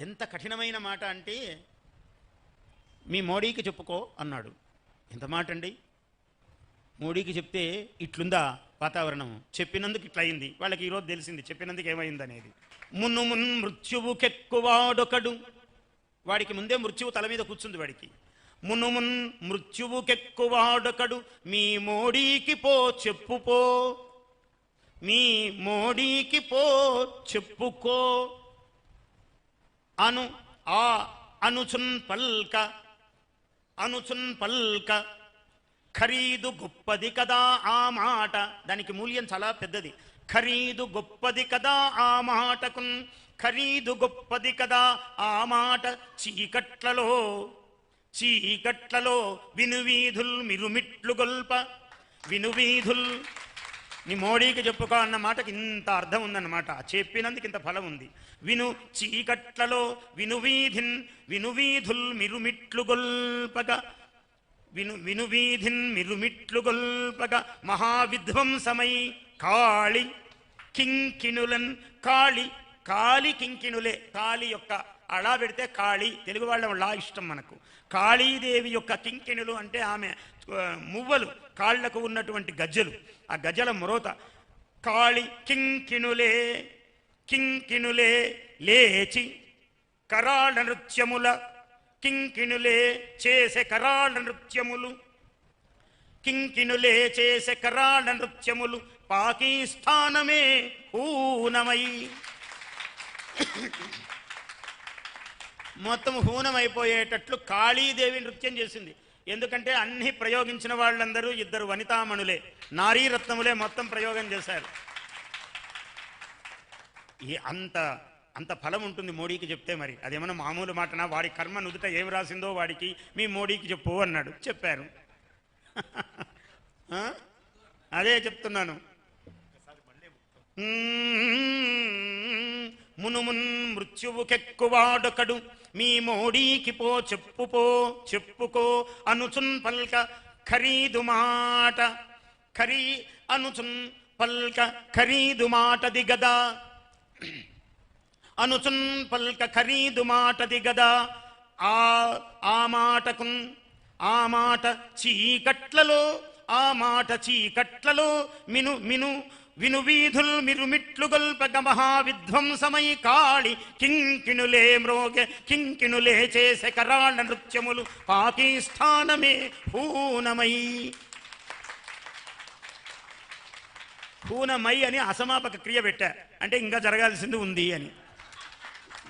ఎంత కఠినమైన మాట అంటే మీ మోడీకి చెప్పుకో అన్నాడు. ఎంత మాట అండి? మోడీకి చెప్తే ఇట్లుందా వాతావరణం? చెప్పినందుకు ఇట్లా అయింది వాళ్ళకి ఈరోజు తెలిసింది. చెప్పినందుకు ఏమైంది అనేది మున్ను మున్ మృత్యువుకెక్కువాడొకడు వాడికి ముందే మృత్యువు తల మీద కూర్చుంది వాడికి. మును మున్ మృత్యువుకెక్కువాడొకడు మీ మోడీకి పో చెప్పుపో. మీ మోడీకి పో చెప్పుకో. అను ఆ అనుచున్ పల్క అనుచున్ పల్క. ఖరీదు గొప్పది కదా ఆ మాట. దానికి మూల్యం చాలా పెద్దది. ఖరీదు గొప్పది కదా ఆ మాటకు ఖరీదు గొప్పది కదా ఆ మాట. చీకట్లలో చీకట్లలో వినువీధుల్ మిరుమిట్లు గొల్ప వినువీధుల్ నీ మోడీకి చెప్పుకో అన్న మాటకి ఇంత అర్థం ఉందన్నమాట. చెప్పినందుకు ఇంత ఫలం ఉంది. విను చీకట్లలో వినువీధిన్ వినువీధుల్ మిరుమిట్లు గొల్పగా. విను వినువీధిన్ మిరుమిట్లు గొల్పగా. మహావిధ్వంసమై కాళి కింకిణులన్ కాళి కాళి కింకిణులే. కాళి యొక్క అలా పెడితే కాళి తెలుగు వాళ్ళ లా ఇష్టం మనకు. కాళీదేవి యొక్క కింకిణులు అంటే ఆమె మువ్వలు కాళ్ళకు ఉన్నటువంటి గజ్జలు. ఆ గజ్జల మొరోత కాళి కింకిణులే కింకిణులే లేచి కరాళ నృత్యముల కింకిణులే చేసే కరాళ నృత్యములు. కింకిణులే చేసే కరాళ నృత్యములు పాకిస్తానమే ఊనమై మొత్తం హూనమైపోయేటట్లు కాళీదేవి నృత్యం చేసింది. ఎందుకంటే అన్ని ప్రయోగించిన వాళ్ళందరూ ఇద్దరు వనితామణులే. నారీరత్నములే మొత్తం ప్రయోగం చేశారు. ఈ అంత అంత ఫలం ఉంటుంది మోడీకి చెప్తే మరి. అదేమన్నా మామూలు మాటనా? వాడి కర్మ నుదుట ఏం రాసిందో వాడికి మీ మోడీకి చెప్పు అన్నాడు. చెప్పారు. అదే చెప్తున్నాను. మునుమున్ మృత్యువుకెక్కువాడొకడు మీ మోడీకి పో చెప్పుపో చెప్పుకో అనుచున్ పల్క ఖరీదు మాట. ఖరీ అనుచున్ పల్క ఖరీదు మాటది గదా. అనుచున్ పల్క ఖరీదు మాటది గదా. ఆ ఆ మాటకున్ ఆ మాట చీకట్లలో ఆ మాట చీకట్లలో మిను మిను వినువీధుల్ మిరుమిట్లు గల్పక మహావిధ్వంసమై కాళి కింకిణులే మ్రోగె కింకిణులే చేసే కరాళ నృత్యములు పాకిస్థానమే హూనమై. హూనమై అని అసమాపక క్రియ పెట్టా. అంటే ఇంకా జరగాల్సింది ఉంది అని.